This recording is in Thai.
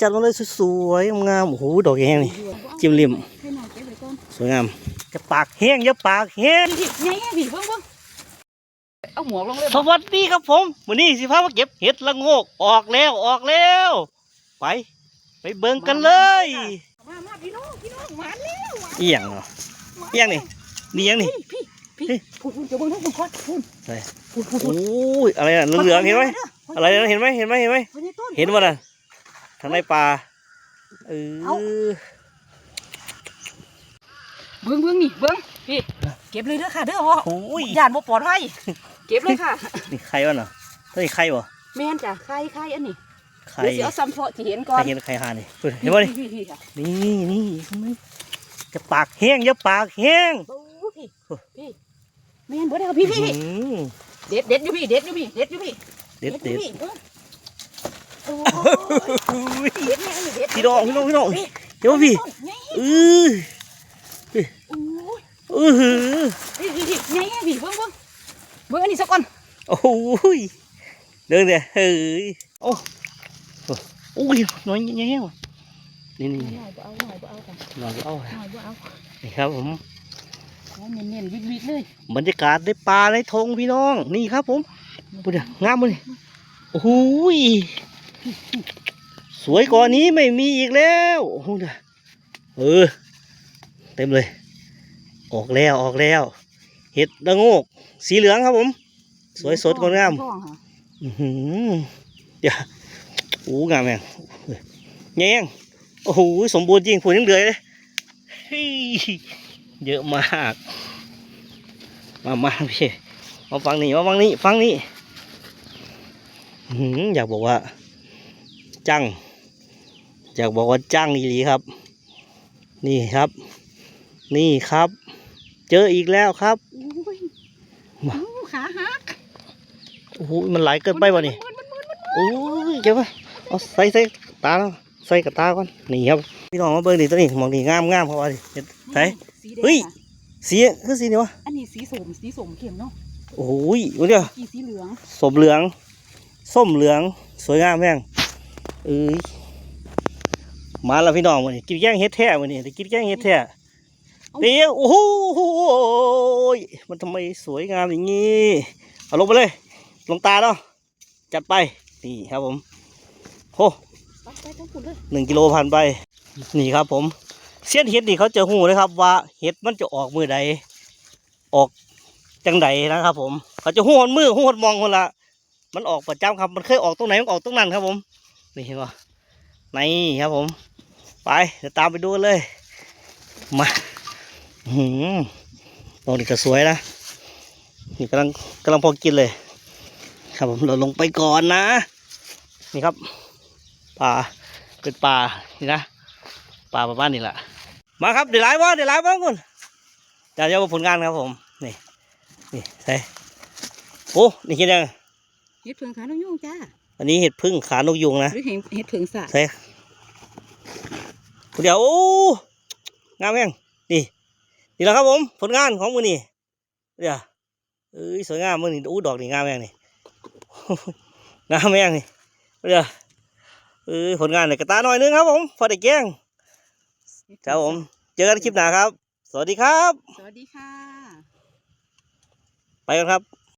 จัดมาเลยสวยๆงามๆโอ้โหดอกแห้งนี่จิ้มริมให้หน่อยเก็บไว้ก่อนสวยงามจะปากแห้งอย่าปากแห้งพี่ไงไงพี่เบิ่งเบิ่งเอาหมวกลงเลยสวัสดีครับผมวันนี้สิพามาเก็บเห็ดละโงกออกแล้วออกแล้ว ไป ไปเบิ่งกันเลยมามาพี่น้องพี่น้องหวานแล้วหวานเอียงเหรอเอียงนี่นี่ยังนี่พี่พี่พี่พูดพูดจะเบิ่งทั้งคนก่อนพูดใส่พูดพูดโอพูด้ยอะไรน่ะเหลืองๆเห็นไหมอะไรนะเห็นไหมเห็นไหมเห็นไหมวันนี้ต้นเห็นว่าน่ะ ทางในป่าเออเบิ่งเบิ่งนี่เบิ่งพี่เก็บเลยเด้อค่ะเด้อพ่อโอ้ยย่านบ่ปลอดภัยเก็บเลยค่ะนี่ใครวะน่ะเฮ้ยใครวะแม่นจ้ะใครใครอันนี้ใครเดี๋ยวสิเอาซ้ำเพาะที่เห็นก่อใครนเห็นใครหานี่เห็นป่ะนี่พี่พี่ค่ะนี่นี่เห็นไหมจะปากแห้งอย่าปากแห้งโอ้พี่พี่แม่นเบ่ได้ครับพี่พี่อืมเด็ดเด็ดอยู่พี่เด็ดอยู่พี่เด็ดอยู่พี่เด็ดเด็ดอยู่ พี่เบิ่งโอ้อุ้ยเด็ดแม่งนี่เด็ดพี่น้องพี่น้องพี่น้องพี่เดี๋ยวพี่ต้นไงเออโอ้ยเออหือพี่พี่พี่ไงไงพี่เบิ่งเบิ่งเบิ่งอันนี้สักก่อนโอ้ยเดินเนี่ยเฮ้ยโอ้โอ้ยน้อยแง่ๆว่ะนี่นี่หน่อยบ่เอาหน่อยบ่เอาค่ะนอนเอาหน่อยบ่เอานี่ครับผมโอ้เน้นๆวิดๆเลยบรรยากาศในป่าในทงพี่น้องนี่ครับผมดูเดี๋ยวงามเลยโอ้โหย สวยกว่านี้ไม่มีอีกแล้ว โอ้โหเดี๋ยวเออ เต็มเลย ออกแล้วออกแล้ว เห็ดละโงก สีเหลืองครับผม สวยสดงดงามทองค่ะอือหือเดี๋ยวโอ้งามแม่งแง่งโอ้โหสมบูรณ์จริงผุนยังเหลือเลยเฮ้ยเยอะมาก มามาพี่มาฟังนี่มาฟังนี่ฟังนี่อื้อหืออยากบอกว่า จังอยากบอกว่าจังอีหลีครับ นี่ครับ นี่ครับ เจออีกแล้วครับโอ้ยมาโอ้ขาหักโอ้โหมันไหลายเกินไปวะนี่มันมันมันมันโอ้ยเจ้าว่าเอาใส่ใส่ตาแล้วใส่กับตาก่อนนี่ครับพี่น้องมาเบิ่งนี่ตัวนี้มองนี่งามงามเขาว่าดิเห็นใส่สีแดงเฮ้ยค่ะสีคือสีนี่วะอันนี้สีส้มสีส้มเข้มเนาะโอ้ยโอ้เดี๋ยวกี่สีเหลืองสมเหลืองส้มเหลืองสวยงามแม่ง เอ้ยมาแล้วพี่น้องวันนี้กินแกงเฮ็ดแท้วันนี้ได้กินแกงเฮ็ดแท้เดี๋ยวโอ้โหมันทำไมสวยงามอย่างนี้เอาลงไปเลย ลงตาเนาะจัดไปนี่ครับผมโหปักไปทั้งคุณเลยหนึ่งกิโลผ่านไป นี่ครับผม เสี้ยนเห็ดนี่เขาจะหูนะครับว่าเห็ดมันจะออกมือใด ออกจังใดนะครับ ผม เขาจะหูหดมือหูหดมองคนละมันออกประจำครับ มันเคยออกตรงไหนมันออกตรงนั้นครับผม นี่เห็นปะนี่ครับผม ไปเดี๋ยวตามไปดูกันเลย มาหืมตรงนี้ก็สวยนะ นี่กำลังกำลังพอกินเลย ครับผมเราลงไปก่อนนะ นี่ครับ ป่าเป็นป่านี่นะ ป่าประมาณนี้แหละ มาครับเดี๋ยวไลฟ์วะเดี๋ยวไลฟ์วะคุณจะจะมาผลงานครับผม นี่ นี่ใส่โอ้ นี่คิดยังเห็ดเผืองขาน้องยุ่งจ้า อันนี้เห็ดพึ่งขานกยุงนะหรือเห็ดเห็ดเผืองสาใส่เดี๋ยวโอ้งามแม่งนี่นี่แหละครับผม ผลงานของมือนี่เดี๋ยวเอ้ยสวยงามมือนี่อู้ดอกนี่งามแม่งนี่งามแม่งนี่เดี๋ยวเอ้ยผลงานในกระตาหน่อยนึงครับผมพอได้แกล้งครับผม เจอกันคลิปหน้าครับ สวัสดีครับ สวัสดีค่ะ ไปกันครับ